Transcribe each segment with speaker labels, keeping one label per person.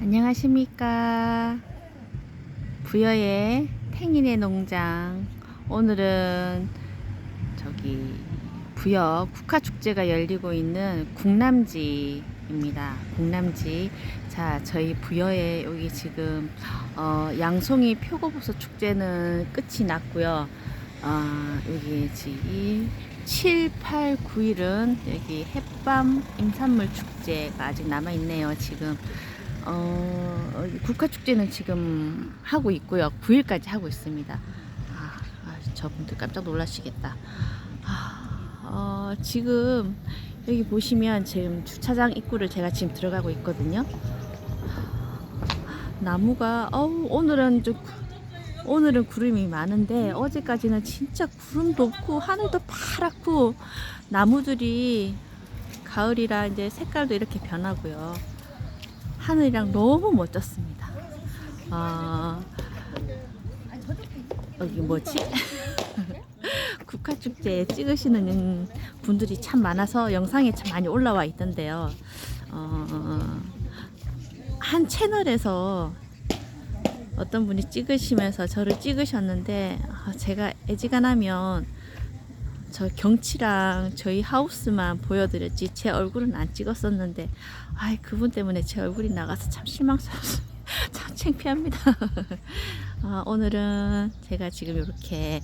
Speaker 1: 안녕하십니까. 부여의 탱인의 농장. 오늘은 저기 부여 국화축제가 열리고 있는 국남지입니다. 국남지. 자, 저희 부여에 여기 지금 어, 양송이 표고버섯 축제는 끝이 났고요. 어, 여기 지금 7, 8, 9일은 여기 햇밤 임산물 축제가 아직 남아 있네요. 지금 어, 국화축제는 지금 하고 있고요. 9일까지 하고 있습니다. 아, 아, 저분들 깜짝 놀라시겠다. 아, 어, 지금 여기 보시면 지금 주차장 입구를 제가 지금 들어가고 있거든요. 나무가 어우, 오늘은 좀 오늘은 구름이 많은데 어제까지는 진짜 구름도 없고 하늘도 파랗고 나무들이 가을이라 이제 색깔도 이렇게 변하고요. 하늘이랑 너무 멋졌습니다. 아, 여기 뭐지? 국화축제 찍으시는 분들이 참 많아서 영상에 참 많이 올라와 있던데요. 어, 한 채널에서 어떤 분이 찍으시면서 저를 찍으셨는데 아, 제가 애지간하면 저 경치랑 저희 하우스만 보여드렸지 제 얼굴은 안 찍었었는데 아이 그분 때문에 제 얼굴이 나가서 참 실망스럽습니다. 참 창피합니다. 아, 오늘은 제가 지금 이렇게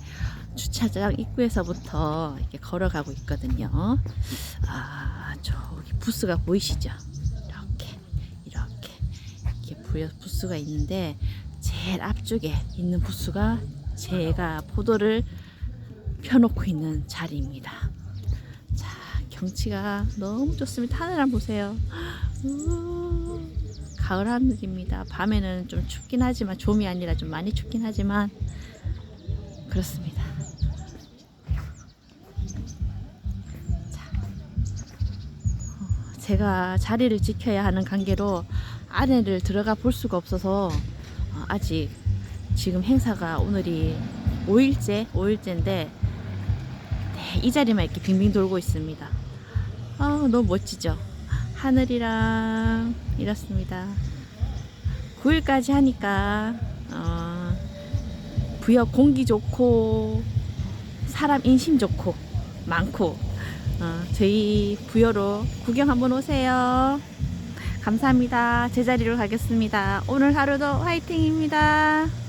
Speaker 1: 주차장 입구에서부터 이렇게 걸어가고 있거든요. 아 저기 부스가 보이시죠? 이렇게 이렇게 이렇게 부스가 있는데 제일 앞쪽에 있는 부스가 제가 포도를 펴놓고 있는 자리입니다. 자, 경치가 너무 좋습니다. 하늘 한번 보세요. 우, 가을 하늘입니다. 밤에는 좀 춥긴 하지만 좀이 아니라 좀 많이 춥긴 하지만 그렇습니다. 자, 어, 제가 자리를 지켜야 하는 관계로 안에를 들어가 볼 수가 없어서 어, 아직 지금 행사가 오늘이 5일째, 5일째인데 네, 이 자리만 이렇게 빙빙 돌고 있습니다. 아, 너무 멋지죠? 하늘이랑 이렇습니다. 9일까지 하니까 어, 부여 공기 좋고 사람 인심 좋고 많고 어, 저희 부여로 구경 한번 오세요. 감사합니다. 제자리로 가겠습니다. 오늘 하루도 화이팅입니다.